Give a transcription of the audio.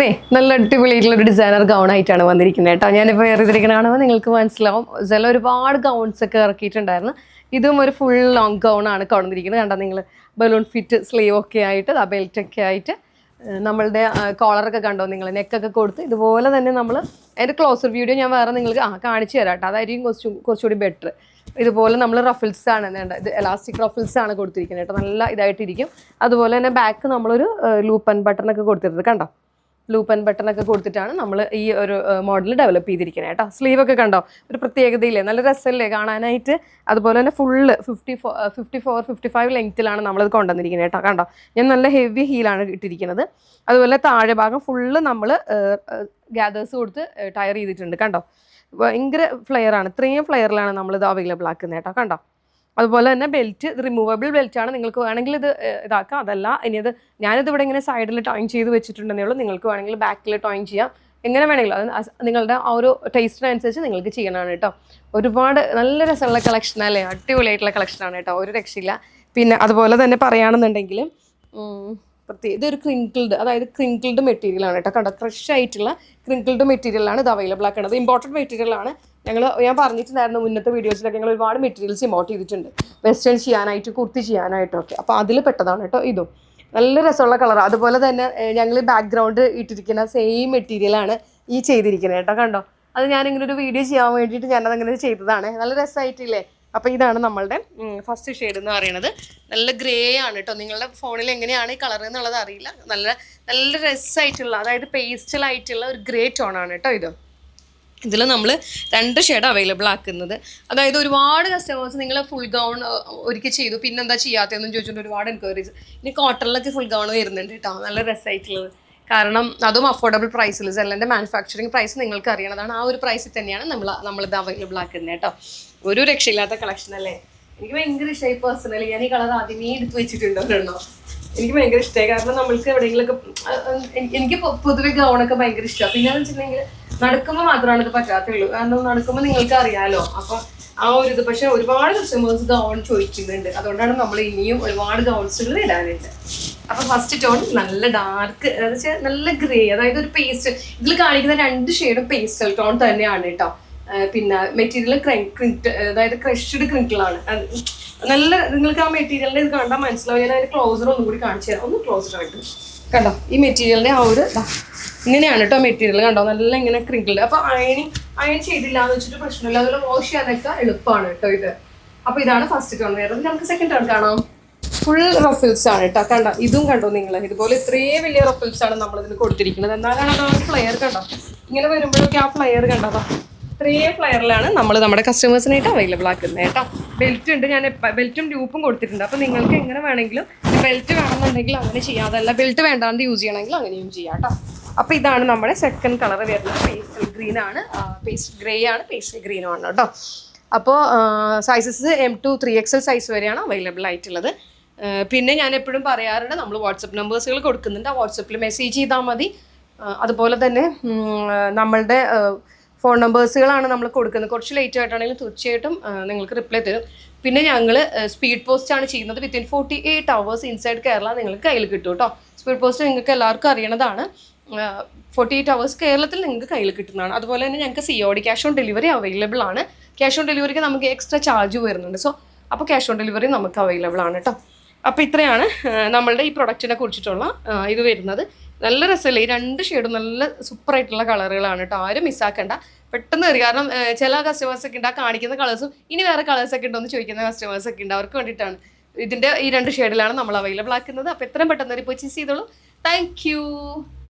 ഇന്നേ നല്ല അടിപൊളിയായിട്ടുള്ള ഒരു ഡിസൈനർ ഗൗൺ ആയിട്ടാണ് വന്നിരിക്കുന്നത് കേട്ടോ. ഞാനിപ്പോൾ വേറെ ഇതിരിക്കണ കാണുമ്പോൾ നിങ്ങൾക്ക് മനസ്സിലാവും. ചില ഒരുപാട് ഗൗൺസ് ഒക്കെ ഇറക്കിയിട്ടുണ്ടായിരുന്നു. ഇതും ഒരു ഫുൾ ലോങ് ഗൗൺ ആണ് കൊണ്ടിരിക്കുന്നത് കണ്ടോ നിങ്ങൾ ബലൂൺ ഫിറ്റ് സ്ലീവ് ഒക്കെ ആയിട്ട് ആ ബെൽറ്റ് ഒക്കെ ആയിട്ട് നമ്മളുടെ കോളറൊക്കെ കണ്ടോ നിങ്ങൾ നെക്കൊക്കെ കൊടുത്ത് ഇതുപോലെ തന്നെ നമ്മൾ അതിന്റെ ക്ലോസർ വീഡിയോ ഞാൻ വേറെ നിങ്ങൾക്ക് ആ കാണിച്ചു തരാം കേട്ടോ. അതായിരിക്കും കുറച്ച് കുറച്ചുകൂടി ബെറ്റർ ഇതുപോലെ നമ്മൾ റഫിൾസ് ആണ് വേണ്ട ഇത് എലാസ്റ്റിക് റഫിൾസ് ആണ് കൊടുത്തിരിക്കുന്നത് കേട്ടോ. നല്ല ഇതായിട്ടിരിക്കും. അതുപോലെ തന്നെ ബാക്ക് നമ്മളൊരു ലൂപ്പ് ആൻഡ് ബട്ടൺ ഒക്കെ കൊടുത്തിരുന്നത് കണ്ടോ? ലൂപ്പ് ആൻഡ് ബട്ടൺ ഒക്കെ കൊടുത്തിട്ടാണ് നമ്മൾ ഈ ഒരു മോഡൽ ഡെവലപ്പ് ചെയ്തിരിക്കുന്നത് കേട്ടോ. സ്ലീവ് ഒക്കെ കണ്ടോ? ഒരു പ്രത്യേകതയില്ലേ? നല്ല രസമല്ലേ കാണാനായിട്ട്? അതുപോലെ തന്നെ full fifty four fifty four fifty five ലെങ്ത്തിലാണ് നമ്മളത് കൊണ്ടുവന്നിരിക്കുന്നത് കേട്ടോ. കണ്ടോ? ഞാൻ നല്ല ഹെവി ഹീലാണ് ഇട്ടിരിക്കുന്നത് അതുപോലെ താഴെ ഭാഗം ഫുള്ള് നമ്മൾ ഗ്യാദേഴ്സ് കൊടുത്ത് ടയർ ചെയ്തിട്ടുണ്ട്. കണ്ടോ? ഭയങ്കര ഫ്ലെയർ ആണ്. ഇത്രയും ഫ്ലെയറിലാണ് നമ്മളിത് അവൈലബിൾ ആക്കുന്നത് കേട്ടോ. കണ്ടോ? അതുപോലെ തന്നെ ബെൽറ്റ് ഇത് റിമൂവബിൾ ബെൽറ്റ് ആണ്. നിങ്ങൾക്ക് വേണമെങ്കിൽ ഇത് ഇതാക്കാം. അതല്ല ഇനി അത് ഞാനിത് ഇവിടെ ഇങ്ങനെ സൈഡിൽ ടോയിൻ ചെയ്ത് വെച്ചിട്ടുണ്ടെന്നേ ഉള്ളൂ. നിങ്ങൾക്ക് വേണമെങ്കിൽ ബാക്കിൽ ടോയിൻ ചെയ്യാം. എങ്ങനെ വേണമെങ്കിലും. അത് നിങ്ങളുടെ ആ ഒരു ടേസ്റ്റിനനുസരിച്ച് നിങ്ങൾക്ക് ചെയ്യണമാണ് കേട്ടോ ഒരുപാട് നല്ല രസമുള്ള കളക്ഷൻ അല്ലേ? അടിപൊളിയായിട്ടുള്ള കളക്ഷനാണ് കേട്ടോ ഒരു രക്ഷയില്ല. പിന്നെ അതുപോലെ തന്നെ പറയുകയാണെന്നുണ്ടെങ്കിൽ പ്രത്യേക ഇതൊരു ക്രിങ്കിൾഡ് അതായത് ക്രിങ്കിൾഡ് മെറ്റീരിയലാണ് കേട്ടോ കണ്ടോ? ഫ്രഷ് ആയിട്ടുള്ള ക്രിങ്കിൾഡ് മെറ്റീരിയലാണ് ഇത് അവൈലബിൾ ആക്കുന്നത് ഇമ്പോർട്ടന്റ് മെറ്റീരിയൽ ആണ്. ഞങ്ങൾ ഞാൻ പറഞ്ഞിട്ടുണ്ടായിരുന്നു മുന്നത്തെ വീഡിയോസിലൊക്കെ ഞങ്ങൾ ഒരുപാട് മെറ്റീരിയൽസ് ഇമോട്ട് ചെയ്തിട്ടുണ്ട്. വെസ്റ്റേൺ ചെയ്യാനായിട്ട് കുർത്തി ചെയ്യാനായിട്ടൊക്കെ അപ്പോൾ അതിൽ പെട്ടതാണ് കേട്ടോ ഇതും. നല്ല രസമുള്ള കളർ അതുപോലെ തന്നെ ഞങ്ങൾ ബാക്ക്ഗ്രൗണ്ട് ഇട്ടിരിക്കുന്ന സെയിം മെറ്റീരിയലാണ് ഈ ചെയ്തിരിക്കുന്നത് കേട്ടോ. കണ്ടോ? അത് ഞാൻ ഇങ്ങനെ ഒരു വീഡിയോ ചെയ്യാൻ വേണ്ടിയിട്ട് ഞാനത് അങ്ങനെ ചെയ്തതാണ്. നല്ല രസമായിട്ടില്ലേ അപ്പോൾ ഇതാണ് നമ്മളുടെ ഫസ്റ്റ് ഷെയ്ഡ് എന്ന് പറയുന്നത്. നല്ല ഗ്രേ ആണ് കേട്ടോ. നിങ്ങളുടെ ഫോണിൽ എങ്ങനെയാണ് ഈ കളർ എന്നുള്ളത് അറിയില്ല. നല്ല നല്ല രസമായിട്ടുള്ള അതായത് പേസ്റ്റലായിട്ടുള്ള ഒരു ഗ്രേ ടോണാണ് കേട്ടോ ഇത്. ഇതിൽ നമ്മൾ രണ്ട് ഷെയ്ഡ് അവൈലബിൾ ആക്കുന്നത്. അതായത് ഒരുപാട് കസ്റ്റമേഴ്സ് നിങ്ങൾ ഫുൾ ഗൗൺ ഒരുക്കി ചെയ്തു. പിന്നെ എന്താ ചെയ്യാത്തതെന്ന് ചോദിച്ചിട്ട് ഒരുപാട് എൻക്വയറീസ് ഇനി കോട്ടണിലൊക്കെ ഫുൾ ഗൗൺ വരുന്നുണ്ട് കേട്ടോ നല്ല രസമായിട്ടുള്ളത് കാരണം അതും അഫോർഡബിൾ പ്രൈസിൽ സെല്ലന്റെ മാനുഫാക്ചറിങ് പ്രൈസ് നിങ്ങൾക്ക് അറിയണതാണ്. ആ ഒരു പ്രൈസിൽ തന്നെയാണ് നമ്മൾ നമ്മളിത് അവൈലബിൾ ആക്കുന്നത് കേട്ടോ ഒരു രക്ഷയില്ലാത്ത കളക്ഷൻ അല്ലേ? എനിക്ക് ഭയങ്കര ഇഷ്ടമായി പേഴ്സണലി ഞാൻ ഈ കളർ ആദ്യമേ എടുത്ത് വെച്ചിട്ടുണ്ടോ എനിക്ക് ഭയങ്കര ഇഷ്ടമായി കാരണം നമ്മൾക്ക് എവിടെയെങ്കിലുമൊക്കെ എനിക്ക് പൊതുവെ ഗൗണൊക്കെ ഭയങ്കര ഇഷ്ടമാണ് പിന്നെ വെച്ചിട്ടുണ്ടെങ്കിൽ നടക്കുമ്പോൾ മാത്രമാണ് ഇത് പറ്റാത്തുള്ളൂ. കാരണം നടക്കുമ്പോൾ നിങ്ങൾക്ക് അറിയാലോ. അപ്പൊ ആ ഒരു ഇത് പക്ഷെ ഒരുപാട് കസ്റ്റമേഴ്സ് ഗൗൺ ചോദിക്കുന്നുണ്ട്. അതുകൊണ്ടാണ് നമ്മൾ ഇനിയും ഒരുപാട് ഗൗൺസുകൾ ഇടാനുണ്ട്. അപ്പൊ ഫസ്റ്റ് ടോൺ നല്ല ഡാർക്ക് നല്ല ഗ്രേ അതായത് ഒരു പേസ്റ്റ് ഇതിൽ കാണിക്കുന്ന രണ്ട് ഷെയ്ഡും പേസ്റ്റൽ ടോൺ തന്നെയാണ് കേട്ടോ പിന്നെ മെറ്റീരിയൽ അതായത് ക്രഷ്ഡ് ക്രിങ്കിളാണ് നല്ല നിങ്ങൾക്ക് ആ മെറ്റീരിയലിന്റെ ഇത് കണ്ടാൽ മനസ്സിലാവും. ഞാൻ അതിന്റെ ക്ലോസർ ഒന്നും കൂടി കാണിച്ചു തരാം. ഒന്ന് ക്ലോസർ ആയിട്ട് കണ്ടോ? ഈ മെറ്റീരിയലിന്റെ ആ ഒരു ഇങ്ങനെയാണ് കേട്ടോ മെറ്റീരിയൽ കണ്ടോ? നല്ല ഇങ്ങനെ ക്രിങ്കിൾഡ് അപ്പൊ അയണി അയൺ ചെയ്തില്ല എന്ന് വെച്ചിട്ട് പ്രശ്നമില്ല. അതുപോലെ വാഷ് ചെയ്യാനൊക്കെ എളുപ്പമാണ് കേട്ടോ ഇത്. അപ്പൊ ഇതാണ് ഫസ്റ്റ് ടേൺ വേറെ. നമുക്ക് സെക്കൻഡ് ടേൺ കാണാം. ഫുൾ റഫിൾസ് ആണ് കേട്ടോ കണ്ട? ഇതും കണ്ടോ നിങ്ങൾ ഇതുപോലെ ഇത്രയും വലിയ റഫിൾസ് ആണ് നമ്മൾ ഇതിന് കൊടുത്തിരിക്കുന്നത്. എന്നാലാണ് അത് ഫ്ലെയർ കണ്ടോ? ഇങ്ങനെ വരുമ്പോഴൊക്കെ ആ ഫ്ലെയർ കണ്ടോ? ഇത്രയും ഫ്ലയറിലാണ് നമ്മൾ നമ്മുടെ കസ്റ്റമേഴ്സിനായിട്ട് അവൈലബിൾ ആക്കുന്നത് കേട്ടോ. ബെൽറ്റ് ഉണ്ട് ഞാൻ ബെൽറ്റും ഡ്യൂപ്പും കൊടുത്തിട്ടുണ്ട്. അപ്പോൾ നിങ്ങൾക്ക് എങ്ങനെ വേണമെങ്കിലും ബെൽറ്റ് വേണമെന്നുണ്ടെങ്കിൽ അങ്ങനെ ചെയ്യാം. അതല്ല ബെൽറ്റ് വേണ്ടാണ്ട് യൂസ് ചെയ്യണമെങ്കിൽ അങ്ങനെയും ചെയ്യാം കേട്ടോ. അപ്പോൾ ഇതാണ് നമ്മുടെ സെക്കൻഡ് കളർ വരുന്നത് പേസ്റ്റൽ ഗ്രീൻ ആണ്. പേസ്റ്റ് ഗ്രേ ആണ് പേസ്റ്റൽ ഗ്രീനും ആണ് കേട്ടോ. അപ്പോൾ sizes M to three XL size വരെയാണ് അവൈലബിൾ ആയിട്ടുള്ളത്. പിന്നെ ഞാൻ എപ്പോഴും പറയാറുണ്ട് നമ്മൾ വാട്സപ്പ് നമ്പേഴ്സുകൾ കൊടുക്കുന്നുണ്ട്. ആ വാട്സപ്പിൽ മെസ്സേജ് ചെയ്താൽ മതി. അതുപോലെ തന്നെ നമ്മളുടെ ഫോൺ നമ്പേഴ്സുകളാണ് നമ്മൾ കൊടുക്കുന്നത്. കുറച്ച് ലേറ്റ് ആയിട്ടാണെങ്കിലും തീർച്ചയായിട്ടും നിങ്ങൾക്ക് റിപ്ലൈ തരും. പിന്നെ ഞങ്ങൾ സ്പീഡ് പോസ്റ്റ് ആണ് ചെയ്യുന്നത്. Within forty eight hours inside Kerala നിങ്ങൾക്ക് കയ്യിൽ കിട്ടും കേട്ടോ. സ്പീഡ് പോസ്റ്റ് നിങ്ങൾക്ക് എല്ലാവർക്കും അറിയണതാണ്. ഫോർട്ടി എയ്റ്റ് അവേഴ്സ് കേരളത്തിൽ നിങ്ങൾക്ക് കയ്യിൽ കിട്ടുന്നതാണ്. അതുപോലെ തന്നെ ഞങ്ങൾക്ക് C O D cash on delivery available ആണ്. ക്യാഷ് ഓൺ ഡെലിവറിക്ക് നമുക്ക് എക്സ്ട്രാ ചാർജ് വരുന്നുണ്ട്. സോ അപ്പോൾ ക്യാഷ് ഓൺ ഡെലിവറി നമുക്ക് അവൈലബിൾ ആണ് കേട്ടോ. അപ്പോൾ ഇത്രയാണ് നമ്മളുടെ ഈ പ്രൊഡക്റ്റിനെ കുറിച്ചിട്ടുള്ള ഇത് വരുന്നത്. നല്ല രസമല്ലേ? ഈ രണ്ട് ഷെയ്ഡും നല്ല സൂപ്പർ ആയിട്ടുള്ള കളറുകളാണ് കേട്ടോ ആരും മിസ്സാക്കണ്ട പെട്ടെന്ന് കയറി കാരണം ചില കസ്റ്റമേഴ്സ് ഒക്കെ ഉണ്ട്. ആ കാണിക്കുന്ന കളേഴ്സും ഇനി വേറെ കളേഴ്സ് ഒക്കെ ഉണ്ടോ എന്ന് ചോദിക്കുന്ന കസ്റ്റമേഴ്സ് ഒക്കെ ഉണ്ട്. അവർക്ക് വേണ്ടിയിട്ടാണ്. ഇതിന്റെ ഈ രണ്ട് ഷെയ്ഡിലാണ് നമ്മൾ അവൈലബിൾ ആക്കുന്നത്. അപ്പോൾ എത്രയും പെട്ടെന്ന് ഒരു പർച്ചേസ് ചെയ്തോളൂ. Thank you